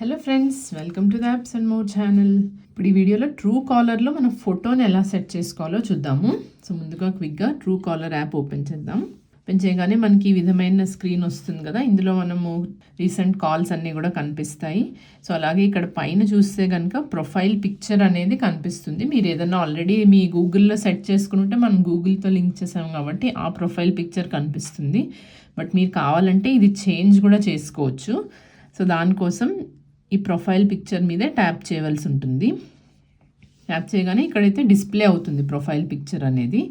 Hello friends welcome to the apps and more channel ఇప్పుడు ఈ వీడియోలో ట్రూ కాలర్లో మన ఫోటోని ఎలా సెట్ చేసుకోవాలో చూద్దాము. సో ముందుగా క్విక్గా ట్రూ కాలర్ యాప్ ఓపెన్ చేద్దాం. ఓపెన్ చేయగానే మనకి ఈ విధమైన స్క్రీన్ వస్తుంది కదా. ఇందులో మనము రీసెంట్ కాల్స్ అన్నీ కూడా కనిపిస్తాయి. సో అలాగే ఇక్కడ పైన చూస్తే కనుక ప్రొఫైల్ పిక్చర్ అనేది కనిపిస్తుంది. మీరు ఏదైనా ఆల్రెడీ మీ గూగుల్లో సెట్ చేసుకుంటే మనం గూగుల్తో లింక్ చేసాం కాబట్టి ఆ ప్రొఫైల్ పిక్చర్ కనిపిస్తుంది. బట్ మీరు కావాలంటే ఇది చేంజ్ కూడా చేసుకోవచ్చు. సో దానికోసం ఈ ప్రొఫైల్ పిక్చర్ మీదే ట్యాప్ చేయవలసి ఉంటుంది. ట్యాప్ చేయగానే ఇక్కడైతే డిస్ప్లే అవుతుంది ప్రొఫైల్ పిక్చర్ అనేది.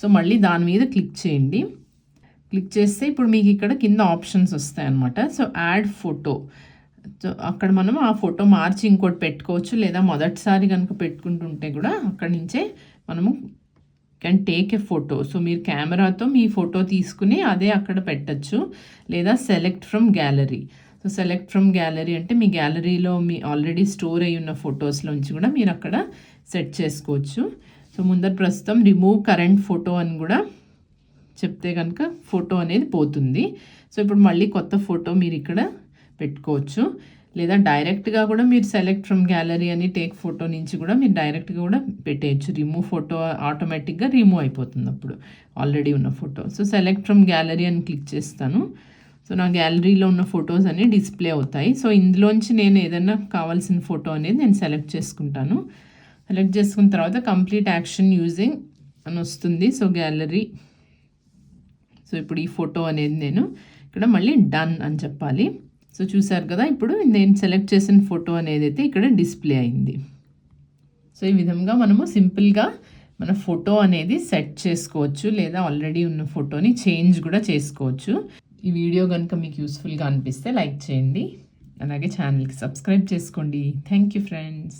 సో మళ్ళీ దాని మీద క్లిక్ చేయండి. క్లిక్ చేస్తే ఇప్పుడు మీకు ఇక్కడ కింద ఆప్షన్స్ వస్తాయి అనమాట సో యాడ్ ఫోటో. సో అక్కడ మనం ఆ ఫోటో మార్చి ఇంకోటి పెట్టుకోవచ్చు. లేదా మొదటిసారి కనుక పెట్టుకుంటుంటే కూడా అక్కడి నుంచే మనము can take a photo so మీరు కెమెరాతో మీ ఫోటో తీసుకుని అదే అక్కడ పెట్టచ్చు. లేదా select from gallery so select from gallery అంటే మీ గ్యాలరీలో మీ ఆల్రెడీ స్టోర్ అయి ఉన్న ఫొటోస్లోంచి కూడా మీరు అక్కడ సెట్ చేసుకోవచ్చు. సో ముందర ప్రస్తుతం రిమూవ్ కరెంట్ ఫోటో అని కూడా చెప్తే కనుక ఫోటో అనేది పోతుంది. సో ఇప్పుడు మళ్ళీ కొత్త ఫోటో మీరు ఇక్కడ పెట్టుకోవచ్చు. లేదా డైరెక్ట్గా కూడా మీరు సెలెక్ట్ ఫ్రమ్ గ్యాలరీ అని టేక్ ఫోటో నుంచి కూడా మీరు డైరెక్ట్గా కూడా పెట్టేయచ్చు. రిమూవ్ ఫోటో ఆటోమేటిక్గా రిమూవ్ అయిపోతుంది అప్పుడు ఆల్రెడీ ఉన్న photo so select from gallery అని క్లిక్ చేస్తాను. సో నా గ్యాలరీలో ఉన్న ఫొటోస్ అన్ని డిస్ప్లే అవుతాయి. సో ఇందులోంచి నేను ఏదైనా కావాల్సిన ఫోటో అనేది నేను సెలెక్ట్ చేసుకుంటాను. సెలెక్ట్ చేసుకున్న తర్వాత కంప్లీట్ యాక్షన్ యూజింగ్ అని వస్తుంది. సో గ్యాలరీ సో ఇప్పుడు ఈ ఫోటో అనేది నేను ఇక్కడ మళ్ళీ డన్ అని చెప్పాలి. సో చూసారు కదా ఇప్పుడు నేను సెలెక్ట్ చేసిన ఫోటో అనేది అయితే ఇక్కడ డిస్ప్లే అయింది. సో ఈ విధంగా మనము సింపుల్గా మన ఫోటో అనేది సెట్ చేసుకోవచ్చు. లేదా ఆల్రెడీ ఉన్న ఫోటోని చేంజ్ కూడా చేసుకోవచ్చు. ఈ వీడియో కనుక మీకు యూస్ఫుల్గా అనిపిస్తే లైక్ చేయండి. అలాగే ఛానల్కి సబ్స్క్రైబ్ చేసుకోండి. Thank you friends.